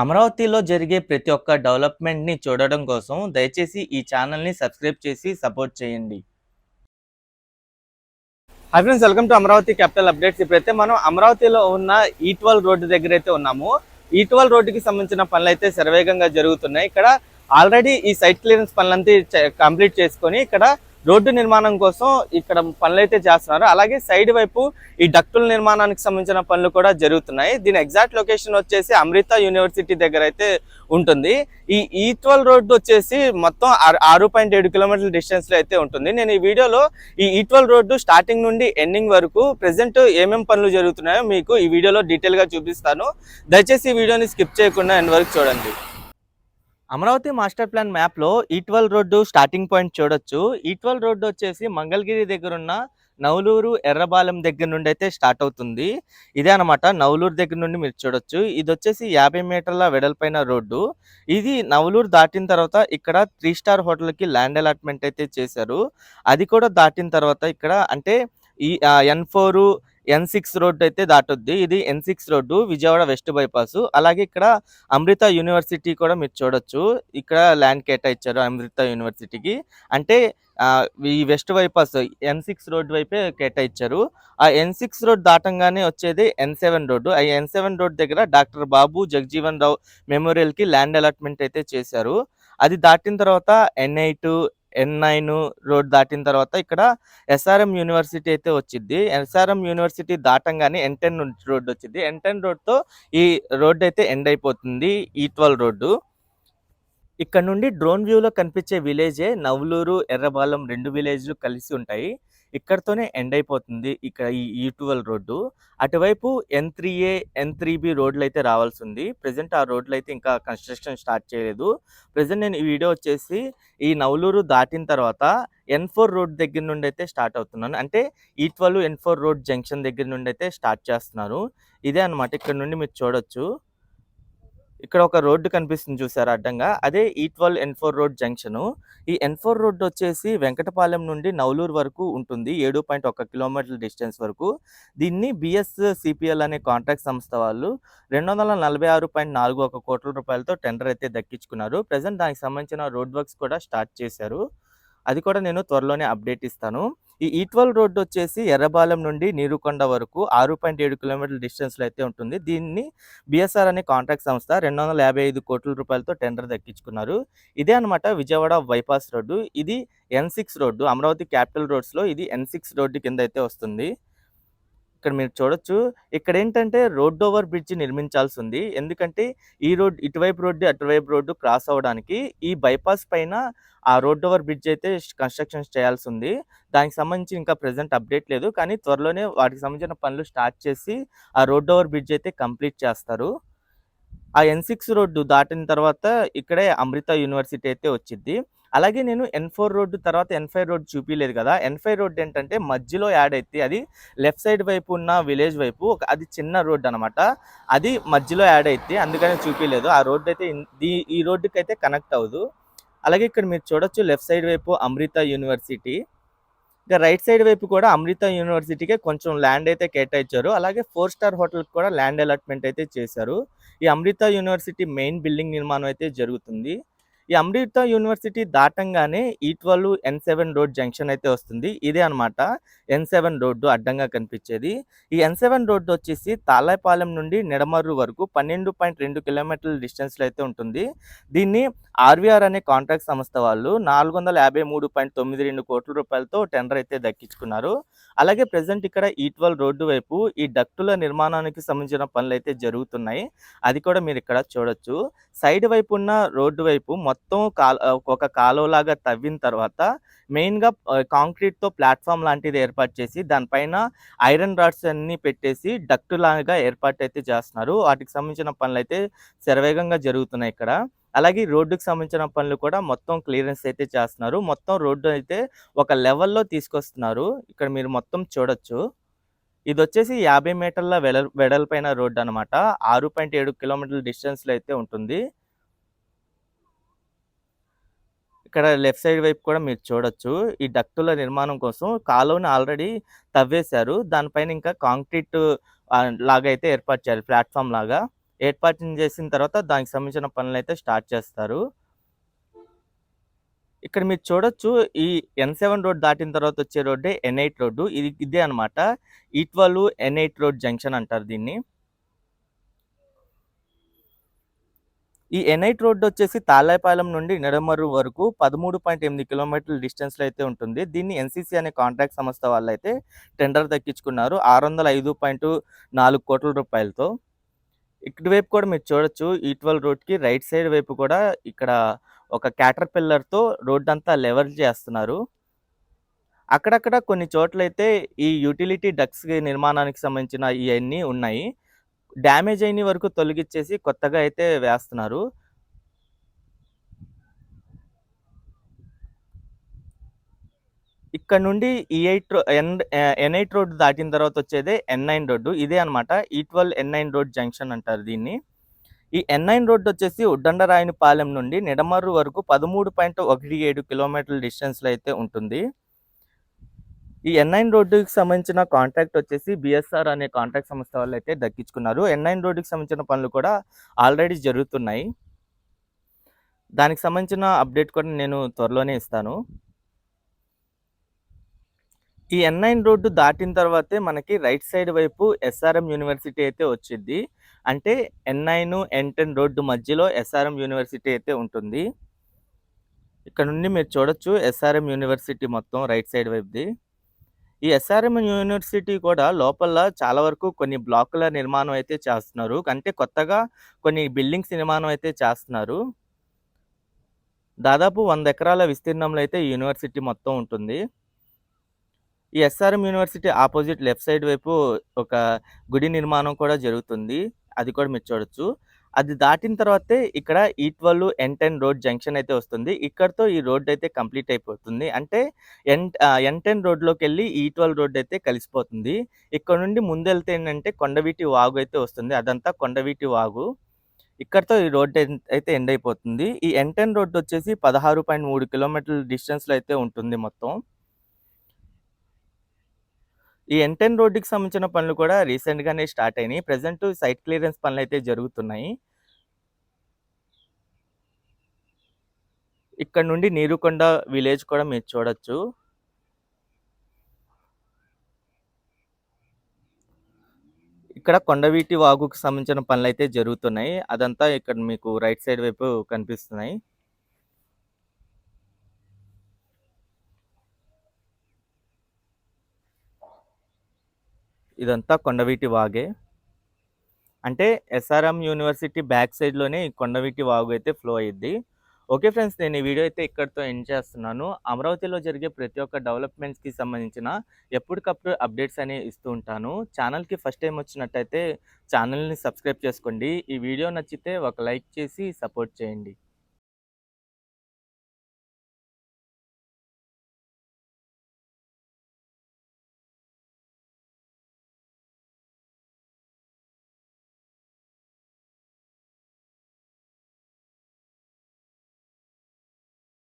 అమరావతిలో జరిగే ప్రతి ఒక్క డెవలప్మెంట్‌ని చూడడం కోసం దయచేసి ఈ ఛానల్‌ని సబ్స్క్రైబ్ చేసి సపోర్ట్ చేయండి. Hi friends welcome to Amaravati capital updates. ఇప్పుడైతే మనం అమరావతిలో ఉన్న ఈట్వల్ రోడ్డు దగ్గర అయితే ఉన్నాము. ఈట్వల్ రోడ్డుకి సంబంధించిన పనులు అయితే శరవేగంగా జరుగుతున్నాయి. ఇక్కడ ఆల్రెడీ ఈ సైట్ క్లియరెన్స్ పనులంతా కంప్లీట్ చేసుకొని ఇక్కడ రోడ్డు నిర్మాణం కోసం ఇక్కడ పనులు అయితే చేస్తున్నారు. అలాగే సైడ్ వైపు ఈ డక్టుల నిర్మాణానికి సంబంధించిన పనులు కూడా జరుగుతున్నాయి. దీని ఎగ్జాక్ట్ లొకేషన్ వచ్చేసి అమృత యూనివర్సిటీ దగ్గర అయితే ఉంటుంది. ఈ ఈట్వల్ రోడ్డు వచ్చేసి మొత్తం ఆరు- ఆరు పాయింట్ ఏడు కిలోమీటర్ల డిస్టెన్స్లో అయితే ఉంటుంది. నేను ఈ వీడియోలో ఈ ఈట్వల్ రోడ్డు స్టార్టింగ్ నుండి ఎండింగ్ వరకు ప్రెసెంట్ ఏమేం పనులు జరుగుతున్నాయో మీకు ఈ వీడియోలో డీటెయిల్గా చూపిస్తాను. దయచేసి ఈ వీడియోని స్కిప్ చేయకుండా ఎండ్ వరకు చూడండి. అమరావతి మాస్టర్ ప్లాన్ మ్యాప్లో ఈట్వల్ రోడ్డు స్టార్టింగ్ పాయింట్ చూడొచ్చు. ఈట్వల్ రోడ్డు వచ్చేసి మంగళగిరి దగ్గర ఉన్న నవలూరు ఎర్రబాలెం దగ్గర నుండి అయితే స్టార్ట్ అవుతుంది. ఇదే అనమాట నవలూరు దగ్గర నుండి మీరు చూడొచ్చు. ఇది వచ్చేసి యాభై మీటర్ల వెడల్పైన రోడ్డు. ఇది నవలూరు దాటిన తర్వాత ఇక్కడ త్రీ స్టార్ హోటల్కి ల్యాండ్ అలాట్మెంట్ అయితే చేశారు. అది కూడా దాటిన తర్వాత ఇక్కడ అంటే ఈ N four N six road అయితే దాటుద్ది. ఇది N six road Vijayawada west bypass. అలాగే ఇక్కడ అమృత యూనివర్సిటీ కూడా మీరు చూడొచ్చు. ఇక్కడ ల్యాండ్ కేటాయించారు అమృత యూనివర్సిటీకి. అంటే ఈ west bypass N six road వైపే కేటాయించారు ఆ ఎన్ సిక్స్ రోడ్ దాటంగానే వచ్చేది ఎన్ సెవెన్ రోడ్డు. ఆ ఎన్ సెవెన్ రోడ్ దగ్గర డాక్టర్ బాబు జగజీవన్ రావు మెమోరియల్కి ల్యాండ్ అలాట్మెంట్ అయితే చేశారు. అది దాటిన తర్వాత N eight N nine road దాటిన తర్వాత ఇక్కడ ఎస్ఆర్ఎం యూనివర్సిటీ అయితే వచ్చింది ఎస్ఆర్ఎం యూనివర్సిటీ దాటంగానే ఎన్ టెన్ రోడ్ వచ్చింది ఎన్ టెన్ రోడ్తో ఈ రోడ్ అయితే ఎండ్ అయిపోతుంది. E twelve road. ఇక్కడ నుండి డ్రోన్ వ్యూలో కనిపించే విలేజే నవలూరు ఎర్రబాలెం రెండు విలేజ్లు కలిసి ఉంటాయి. ఇక్కడతోనే ఎండ్ అయిపోతుంది ఇక్కడ ఈ ఈటువల్ రోడ్డు. అటువైపు N three A N three B రోడ్లు అయితే రావాల్సి ఉంది. ప్రజెంట్ ఆ రోడ్లు అయితే ఇంకా కన్స్ట్రక్షన్ స్టార్ట్ చేయలేదు. ప్రజెంట్ నేను ఈ వీడియో వచ్చేసి ఈ నవలూరు దాటిన తర్వాత ఎన్ ఫోర్ రోడ్ దగ్గర నుండి అయితే స్టార్ట్ అవుతున్నాను. అంటే E twelve N four road junction దగ్గర నుండి అయితే స్టార్ట్ చేస్తున్నారు ఇదే అన్నమాట ఇక్కడ నుండి మీరు చూడొచ్చు. ఇక్కడ ఒక రోడ్డు కనిపిస్తుంది చూసారు అడ్డంగా? అదే E twelve N four road junction. ఈ ఎన్ ఫోర్ రోడ్ వచ్చేసి వెంకటపాలెం నుండి నవలూరు వరకు ఉంటుంది. ఏడు పాయింట్ ఒక కిలోమీటర్ల డిస్టెన్స్ వరకు. దీన్ని బిఎస్ సిపిఎల్ అనే కాంట్రాక్ట్ సంస్థ వాళ్ళు రెండు వందల నలభై ఆరు పాయింట్ నాలుగు ఒక కోట్ల రూపాయలతో టెండర్ అయితే దక్కించుకున్నారు. ప్రజెంట్ దానికి సంబంధించిన రోడ్ వర్క్స్ కూడా స్టార్ట్ చేశారు. అది కూడా నేను త్వరలోనే అప్డేట్ ఇస్తాను. ఈ ఈట్వల్ రోడ్డు వచ్చేసి ఎర్రబాలెం నుండి నీరుకొండ వరకు ఆరు పాయింట్ ఏడు కిలోమీటర్ల డిస్టెన్స్లో అయితే ఉంటుంది. దీన్ని బిఎస్ఆర్ అనే కాంట్రాక్ట్ సంస్థ రెండు వందల యాభై ఐదు కోట్ల రూపాయలతో టెండర్ దక్కించుకున్నారు. ఇదే అనమాట విజయవాడ బైపాస్ రోడ్డు. ఇది N six road Amaravati capital రోడ్స్లో ఇది ఎన్ సిక్స్ రోడ్డు కింద అయితే వస్తుంది. ఇక్కడ మీరు చూడొచ్చు. ఇక్కడ ఏంటంటే రోడ్ ఓవర్ బ్రిడ్జ్ నిర్మించాల్సి ఉంది ఎందుకంటే ఈ రోడ్ ఇటువైపు రోడ్డు అటువైపు రోడ్డు క్రాస్ అవ్వడానికి ఈ బైపాస్ పైన ఆ రోడ్ ఓవర్ బ్రిడ్జ్ అయితే కన్స్ట్రక్షన్ చేయాల్సి ఉంది దానికి సంబంధించి ఇంకా ప్రజెంట్ అప్డేట్ లేదు. కానీ త్వరలోనే వాటికి సంబంధించిన పనులు స్టార్ట్ చేసి ఆ రోడ్ ఓవర్ బ్రిడ్జ్ అయితే కంప్లీట్ చేస్తారు. ఆ ఎన్ సిక్స్ రోడ్డు దాటిన తర్వాత ఇక్కడే అమృత యూనివర్సిటీ అయితే వచ్చింది అలాగే నేను ఎన్ ఫోర్ రోడ్డు తర్వాత ఎన్ ఫైవ్ రోడ్ చూపించలేదు కదా. ఎన్ ఫైవ్ రోడ్ ఏంటంటే మధ్యలో యాడ్ అయితే అది లెఫ్ట్ సైడ్ వైపు ఉన్న విలేజ్ వైపు ఒక అది చిన్న రోడ్ అనమాట అది మధ్యలో యాడ్ అయితే అందుకని చూపించలేదు ఆ రోడ్డు అయితే ఈ- ఈ రోడ్డుకి అయితే కనెక్ట్ అవ్వదు. అలాగే ఇక్కడ మీరు చూడొచ్చు లెఫ్ట్ సైడ్ వైపు అమృత యూనివర్సిటీ. ఇక రైట్ సైడ్ వైపు కూడా అమృత యూనివర్సిటీకే కొంచెం ల్యాండ్ అయితే కేటాయించారు. అలాగే ఫోర్ స్టార్ హోటల్కి కూడా ల్యాండ్ అలాట్మెంట్ అయితే చేశారు. ఈ అమృత యూనివర్సిటీ మెయిన్ బిల్డింగ్ నిర్మాణం అయితే జరుగుతుంది. ఈ అమృత university దాటంగానే E twelve N seven road junction అయితే వస్తుంది. ఇదే అన్నమాట. ఎన్ సెవెన్ రోడ్డు అడ్డంగా కనిపించేది. ఈ ఎన్ సెవెన్ రోడ్డు వచ్చేసి తాళాయపాలెం నుండి నిడమర్రు వరకు పన్నెండు పాయింట్ రెండు కిలోమీటర్ల డిస్టెన్స్లో అయితే ఉంటుంది. దీన్ని ఆర్వీఆర్ అనే కాంట్రాక్ట్ సంస్థ వాళ్ళు నాలుగు వందల యాభై మూడు పాయింట్ తొమ్మిది రెండు కోట్ల రూపాయలతో టెండర్ అయితే దక్కించుకున్నారు. అలాగే ప్రజెంట్ ఇక్కడ ఈట్వల్ రోడ్డు వైపు ఈ డక్టుల నిర్మాణానికి సంబంధించిన పనులు అయితే జరుగుతున్నాయి. అది కూడా మీరు ఇక్కడ చూడొచ్చు. సైడ్ వైపు ఉన్న రోడ్డు వైపు మొత్తం కాల ఒక కాలువలాగా తవ్విన తర్వాత మెయిన్గా కాంక్రీట్తో ప్లాట్ఫామ్ లాంటిది ఏర్పాటు చేసి దానిపైన ఐరన్ రాడ్స్ అన్ని పెట్టేసి డక్టు లాగా ఏర్పాటు అయితే చేస్తున్నారు. వాటికి సంబంధించిన పనులు అయితే శరవేగంగా జరుగుతున్నాయి ఇక్కడ. అలాగే రోడ్డుకు రోడ్డుకి సంబంధించిన పనులు కూడా మొత్తం క్లియరెన్స్ అయితే చేస్తున్నారు. మొత్తం రోడ్డు అయితే ఒక లెవెల్లో తీసుకొస్తున్నారు. ఇక్కడ మీరు మొత్తం చూడొచ్చు. ఇది వచ్చేసి యాభై మీటర్ల వెడల్ వెడల్పైన రోడ్డు అనమాట ఆరు పాయింట్ ఏడు కిలోమీటర్ల డిస్టెన్స్లో అయితే ఉంటుంది. ఇక్కడ లెఫ్ట్ సైడ్ వైపు కూడా మీరు చూడొచ్చు. ఈ డక్టుల నిర్మాణం కోసం కాలువని ఆల్రెడీ తవ్వేశారు. దానిపైన ఇంకా కాంక్రీట్ లాగా అయితే ఏర్పాటు చేయాలి ప్లాట్ఫామ్ లాగా. ఏర్పాటు చేసిన తర్వాత దానికి సంబంధించిన పనులు అయితే స్టార్ట్ చేస్తారు. ఇక్కడ మీరు చూడొచ్చు ఈ ఎన్ సెవెన్ రోడ్ దాటిన తర్వాత వచ్చే రోడ్డే ఎన్ ఎయిట్ రోడ్డు. ఇది ఇదే అనమాట E twelve N eight road junction అంటారు దీన్ని. ఈ ఎన్ఐట్ రోడ్డు వచ్చేసి తాళేపాలెం నుండి నిడమరు వరకు పదమూడు పాయింట్ ఎనిమిది కిలోమీటర్ల డిస్టెన్స్లో అయితే ఉంటుంది. దీన్ని ఎన్సీసీ అనే కాంట్రాక్ట్ సంస్థ వాళ్ళు అయితే టెండర్ దక్కించుకున్నారు ఆరు వందల ఐదు పాయింట్ నాలుగు కోట్ల రూపాయలతో. ఇక్కడి వైపు కూడా మీరు చూడొచ్చు. ఈట్వల్ రోడ్కి రైట్ సైడ్ వైపు కూడా ఇక్కడ ఒక క్యాటర్ పిల్లర్తో రోడ్ అంతా లెవెల్ చేస్తున్నారు. అక్కడక్కడ కొన్ని చోట్లయితే ఈ యూటిలిటీ డక్స్ నిర్మాణానికి సంబంధించిన ఇవన్నీ ఉన్నాయి. డ్యామేజ్ అయిన వరకు తొలగిచ్చేసి కొత్తగా అయితే వేస్తున్నారు. ఇక్కడ నుండి ఈ eight N N eight road దాటిన తర్వాత వచ్చేదే ఎన్ నైన్ రోడ్డు. ఇదే అనమాట E twelve N nine road junction అంటారు దీన్ని. ఈ ఎన్ నైన్ రోడ్డు వచ్చేసి ఉడ్డండరాయనిపాలెం నుండి నిడమర్రు వరకు పదమూడు పాయింట్ ఒకటి ఏడు కిలోమీటర్ల డిస్టెన్స్లో అయితే ఉంటుంది. ఈ ఎన్ నైన్ రోడ్డుకి సంబంధించిన కాంట్రాక్ట్ వచ్చేసి బిఎస్ఆర్ అనే కాంట్రాక్ట్ సంస్థ వాళ్ళు అయితే దక్కించుకున్నారు. ఎన్ నైన్ రోడ్డుకి సంబంధించిన పనులు కూడా ఆల్రెడీ జరుగుతున్నాయి. దానికి సంబంధించిన అప్డేట్ కూడా నేను త్వరలోనే ఇస్తాను. ఈ ఎన్ నైన్ రోడ్డు దాటిన తర్వాతే మనకి రైట్ సైడ్ వైపు ఎస్ఆర్ఎం యూనివర్సిటీ అయితే వచ్చింది అంటే N nine N ten road మధ్యలో ఎస్ఆర్ఎం యూనివర్సిటీ అయితే ఉంటుంది. ఇక్కడ నుండి మీరు చూడొచ్చు ఎస్ఆర్ఎం యూనివర్సిటీ మొత్తం రైట్ సైడ్ వైపుది. ఈ ఎస్ఆర్ఎం యూనివర్సిటీ కూడా లోపల చాలా వరకు కొన్ని బ్లాకుల నిర్మాణం అయితే చేస్తున్నారు. అంటే కొత్తగా కొన్ని బిల్డింగ్స్ నిర్మాణం అయితే చేస్తున్నారు. దాదాపు వంద ఎకరాల విస్తీర్ణంలో అయితే ఈ యూనివర్సిటీ మొత్తం ఉంటుంది. ఈ SRM university opposite left side వైపు ఒక గుడి నిర్మాణం కూడా జరుగుతుంది. అది కూడా మీరు చూడొచ్చు. అది దాటిన తర్వాతే ఇక్కడ E twelve N ten road junction అయితే వస్తుంది. ఇక్కడతో ఈ రోడ్ అయితే కంప్లీట్ అయిపోతుంది. అంటే ఎన్ ఎన్ టెన్ రోడ్లోకి వెళ్ళి ఈట్వల్ రోడ్ అయితే కలిసిపోతుంది. ఇక్కడ నుండి ముందెళ్తే ఏంటంటే కొండవీటి వాగు అయితే వస్తుంది. అదంతా కొండవీటి వాగు. ఇక్కడతో ఈ రోడ్ అయితే ఎండ్ అయిపోతుంది. ఈ ఎన్ టెన్ రోడ్ వచ్చేసి పదహారు పాయింట్ మూడు కిలోమీటర్ల డిస్టెన్స్లో అయితే ఉంటుంది మొత్తం. ఈ ఎన్ టెన్ రోడ్డుకి సంబంధించిన పనులు కూడా రీసెంట్గానే స్టార్ట్ అయినాయి. ప్రజెంట్ సైట్ క్లియరెన్స్ పనులు అయితే జరుగుతున్నాయి. ఇక్కడ నుండి నీరుకొండ విలేజ్ కూడా మీరు చూడొచ్చు. ఇక్కడ కొండవీటి వాగుకు సంబంధించిన పనులు అయితే జరుగుతున్నాయి. అదంతా ఇక్కడ మీకు రైట్ సైడ్ వైపు కనిపిస్తున్నాయి. ఇదంతా కొండవీటి వాగే. అంటే ఎస్ఆర్ఎం యూనివర్సిటీ బ్యాక్ సైడ్లోనే కొండవీటి వాగు అయితే ఫ్లో అయ్యిద్ది ఓకే ఫ్రెండ్స్ నేను ఈ వీడియో అయితే ఇక్కడితో ఎండ్ చేస్తున్నాను. అమరావతిలో జరిగే ప్రతి ఒక్క డెవలప్మెంట్స్కి సంబంధించిన ఎప్పటికప్పుడు అప్డేట్స్ అనేవి ఇస్తూ ఉంటాను. ఛానల్కి ఫస్ట్ టైం వచ్చినట్టయితే ఛానల్ని సబ్స్క్రైబ్ చేసుకోండి. ఈ వీడియో నచ్చితే ఒక లైక్ చేసి సపోర్ట్ చేయండి.